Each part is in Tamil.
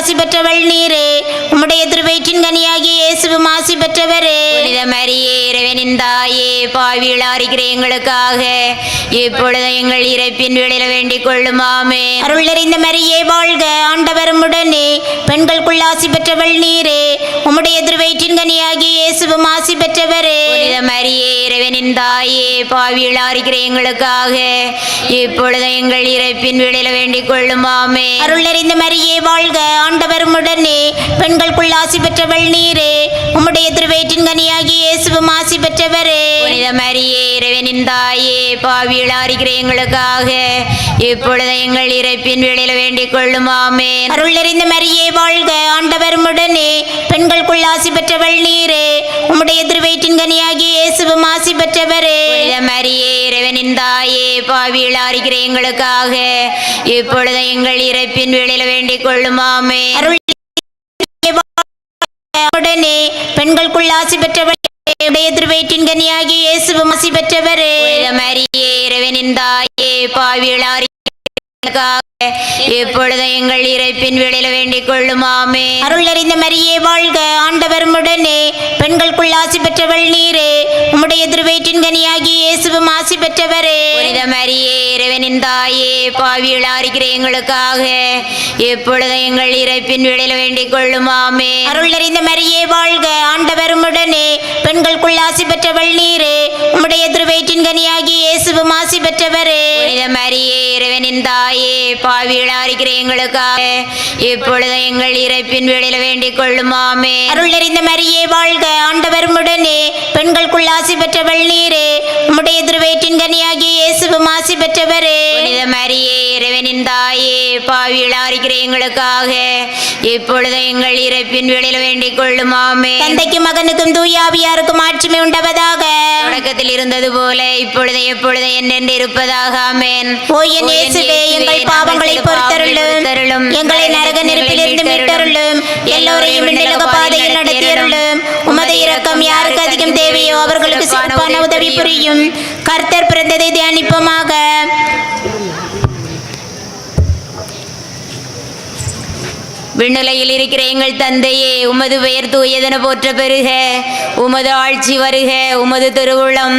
ஆசி பெற்றவள் நீரே. உம்முடைய திருவயிற்றின் கனியாகிய இயேசுவும் ஆசி பெற்றவரே. புனித மரியே இறைவனின் தாயே பாவிகளா இருக்கிற எங்களுக்காக இப்பொழுது எங்கள் இறப்பின் வேளையில வேண்டிக் கொள்ளுமாமே. அருள் நிறைந்த மரியே வாழ்க ஆண்டவரும் உடனே பெண்களுக்குள் ஆசி பெற்றவள் நீரே. உம்முடைய திருவயிற்றின் கனியாகிய இயேசுவும் ஆசி பெற்றவரே. புனித மரியே இறைவனின் தாயே பாவிகளா இருக்கிற எங்களுக்காக. இப்பொழுது எங்கள் இறப்பின் வேளையில வேண்டிக் கொள்ளுமாமே. அருள் நிறைந்த மரியே வாழ்க ஆண்டவரும் உடனே. பெண்களுக்குள் ஆசி பெற்றவள் நீரே. உம்முடைய திருவயிற்றின் கனியாகிய இயேசுவும் ஆசி பெற்றவரே. புனித மரியே இறைவனின் தாயே பாவிகளா இருக்கிற எங்களுக்காக. இப்பொழுது எங்கள் இறப்பின் வேளையில வேண்டிக் கொள்ளுமாமே. அருள் நிறைந்த மரியே வாழ்க ஆண்டவரும் உடனே. பெண்களுக்குள் ஆசி பெற்றவள் நீரே. உம்முடைய திருவயிற்றின் கனியாகிய இயேசுவும் ஆசி பெற்றவரே. மரியே இறைவனின் தாயே இருக்கிற எங்களுக்காக இப்பொழுது எங்கள் இறப்பின் வேளையில வேண்டிக் கொள்ளுமாமே. உடனே பெண்களுக்குள் ஆசி பெற்றவள் உடைய திருவயிற்றின் கனியாகிய இயேசுவும் ஆசி பெற்றவரே. மரியே இறைவனின் தாயே எங்களுக்காக இப்பொழுது எங்கள் இறப்பின் வேளையில வேண்டிக் கொள்ளுமாமே அருள் அறிந்த மரியே வாழ்க. ஆண்டவரும் உடனே பெண்களுக்குள் ஆசி பெற்றவள் நீரே. உம்முடைய திருவயிற்றின் கனியாகிய இயேசுவும் ஆசி பெற்றவரே. புனித மரியே இறைவனின் தாயே பாவிகளா இருக்கிற எங்களுக்காக இப்பொழுது எங்கள் இறப்பின் வேளையில வேண்டிக் கொள்ளுமாமே அருள் அறிந்த மரியே வாழ்க. ஆண்டவரும் உடனே பெண்களுக்குள் ஆசி பெற்றவள் நீரே. உம்முடைய திருவயிற்றின் கனியாகிய இயேசுவும் ஆசி பெற்றவரே. புனித மரியே இறைவனின் தாயே பாவிகளா இருக்கிற எங்களுக்காக இப்பொழுது எங்கள் இறப்பின் வேளையில வேண்டிக் கொள்ளுமாமே அருள் அறிந்த மரியே வாழ்க. ஆண்டவரும் உடனே பெண்களுக்குள் ஆசி பெற்றவள் நீரே. உம்முடைய திருவயிற்றின் கனியாகிய இயேசுவும் ஆசி பெற்றவரே. புனித மரியே இறைவனின் தாயே பாவிகளா இருக்கிற எங்களுக்காக இப்பொழுது எங்கள் இறப்பின் வேளையில வேண்டிக் கொள்ளுமாமே தந்தைக்கும் மகனுக்கும் தூயாவியாருக்கும் ஆட்சிமை உண்டவதாக. தொடக்கத்தில் இருந்தது போல இப்பொழுது எப்பொழுது என்னென்று இருப்பதாக ஆமென். ஓ என் இயேசுவே எங்கள் பாவங்களை பொறுத்தருளும். எங்களை நரக நெருப்பிலிருந்து மீட்டருளும். எல்லோரையும் விண்ணிலக பாதையில் நடத்தியருளும். உமது இரக்கம் யாருக்கு அதிகம் தேவையோ அவர்களுக்கு சிறப்பான உதவி புரியும். கர்த்தர் பிறந்ததை தியானிப்போமாக. விண்ணுலையில் இருக்கிற எங்கள் தந்தையே உமது பெயர் தூயதென போற்ற பெறுக. உமது ஆட்சி வருக உமது திருவுளம்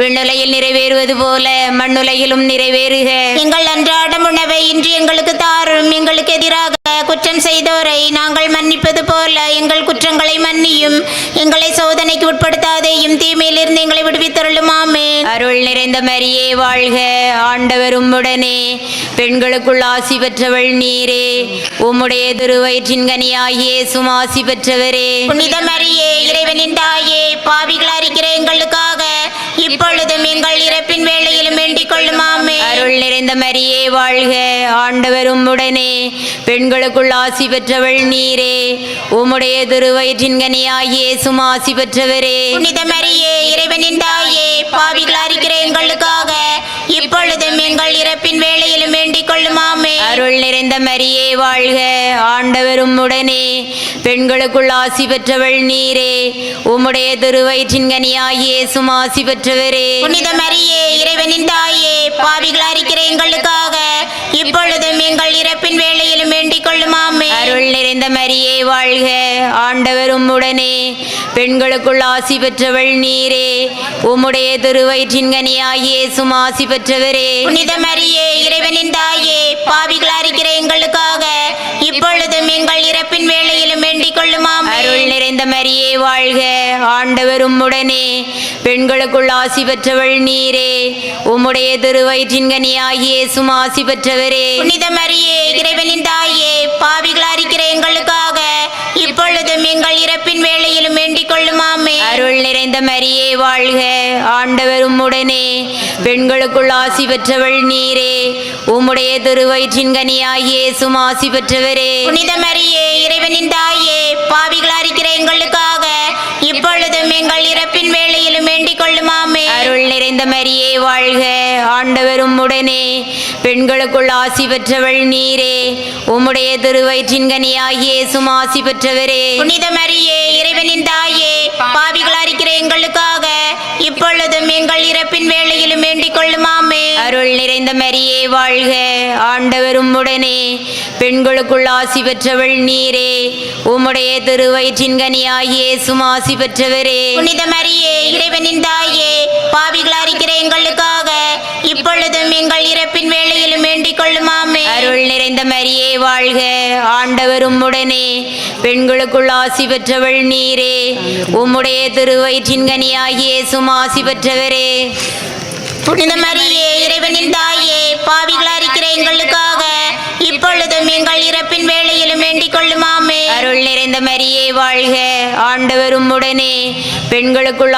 விண்ணுலையில் நிறைவேறுவது போல மண்ணுலையிலும் நிறைவேறுக. எங்கள் அன்றாடம் உணவை இன்று எங்களுக்கு தாரும் எங்களுக்கு எதிராக குற்றம் செய்தோரை நாங்கள் மன்னிப்பது போல எங்கள் குற்றங்களை மன்னியும். எங்களை சோதனைக்கு உட்படுத்தாதேயும் தீமையிலிருந்து எங்களை விடுவித்தருளும் அருள் நிறைந்த மரியே வாழ்க ஆண்டவர் உம்முடனே. பெண்களுக்குள் ஆசி பெற்றவள் நீரே. உம்முடைய திருவயிற்றின் கனியாகிய சுமாசி பெற்றவரே. புனித மரியே இறைவனின் தாயே பாவிகளா இருக்கிற எங்களுக்காக இப்பொழுதும் எங்கள் இறப்பின் வேளையிலும் வேண்டிக் கொள்ளும் அருள் நிறைந்த மரியே வாழ்க. ஆண்டவர் உம்முடனே பெண்களுக்குள் ஆசி பெற்றவள் நீரே. உம்முடைய திருவயிற்றின் கனியாகிய சுமாசி பெற்றவரே. புனித மரியே இறைவனின் தாயே பாவிகளா இருக்கிற எங்களுக்காக இப்பொழுதும் எங்கள் இறப்பின் வேளையிலும் வேண்டிக் கொள்ளும் ஆமென் அருள் நிறைந்த மரியே வாழ்க. ஆண்டவர் உம்முடனே பெண்களுக்குள் ஆசி பெற்றவள் நீரே. உம்முடைய திருவயிற்றின் கனியாகிய சுமாசி பெற்றவரே. புனித மரியே இறைவனின் தாயே பாவிகளா மரியே வாழ்க. ஆண்டவர் உம்முடனே பெண்களுக்குள் ஆசி பெற்றவள் நீரே. உம்முடைய திருவயிற்றின் கனியாகிய சுமாசி பெற்றவரே. புனித மரியே இறைவனின் தாயே பாவிகளா இருக்கிற எங்களுக்காக இப்பொழுதும் எங்கள் இறப்பின் வேளையிலும் வேண்டிக் கொள்ளும் ஆமென் அருள் நிறைந்த மரியே வாழ்க. ஆண்டவர் உம்முடனே பெண்களுக்குள் ஆசி பெற்றவள் நீரே. உம்முடைய திருவயிற்றின் கனியாகிய சுமாசி பெற்றவரே. புனித மரியே இறைவனின் தாயே பாவிகளா இருக்கிற எங்களுக்காக. இப்பொழுதும் எங்கள் இறப்பின் வேளையிலும் வேண்டிக் கொள்ளும் ஆமென் அருள் நிறைந்த மரியே வாழ்க. ஆண்டவர் உம்முடனே. பெண்களுக்குள் ஆசி பெற்றவள் நீரே. உம்முடைய திருவயிற்றின் கனியாகிய சுமாசி பெற்றவரே. புனித மரியே இறைவனின் தாயே பாவிகளா நிறைந்த மரியே வாழ்க. ஆண்டவர் உம்முடனே பெண்களுக்குள் ஆசி பெற்றவள் நீரே. உம்முடைய திருவயிற்றின் கனியாகிய சுமாசி பெற்றவரே. புனித மரியே இறைவனின் தாயே பாவிகளா இருக்கிற எங்களுக்காக இப்பொழுதும் எங்கள் இறப்பின் வேளையிலும் வேண்டிக் கொள்ளும் ஆமென் அருள் நிறைந்த மரியே வாழ்க. ஆண்டவர் உம்முடனே பெண்களுக்குள் ஆசி பெற்றவள் நீரே. உம்முடைய திருவயிற்றின் கனியாகிய சுமாசி பெற்றவரே. புனித மரியே இறைவனின் தாயே பாவிகளா எங்களுக்காக. இப்பொழுதும் எங்கள் இறப்பின் வேளையிலும் வேண்டிக் கொள்ளுமாமே. அருள் நிறைந்த மரியே வாழ்க. ஆண்டவர் உம்முடனே பெண்களுக்குள் ஆசி பெற்றவள் நீரே. உம்முடைய திருவயிற்றின் கனியாகிய சுமாசி பெற்றவரே. புனித மரியே இறைவனின் தாயே பாவிகளா இருக்கிற எங்களுக்காக இப்பொழுதும் எங்கள் இறப்பின் வேளையிலும் வேண்டிக் கொள்ளுமாமே. அருள் நிறைந்த மரியே வாழ்க. ஆண்டவர் உம்முடனே பெண்களுக்குள்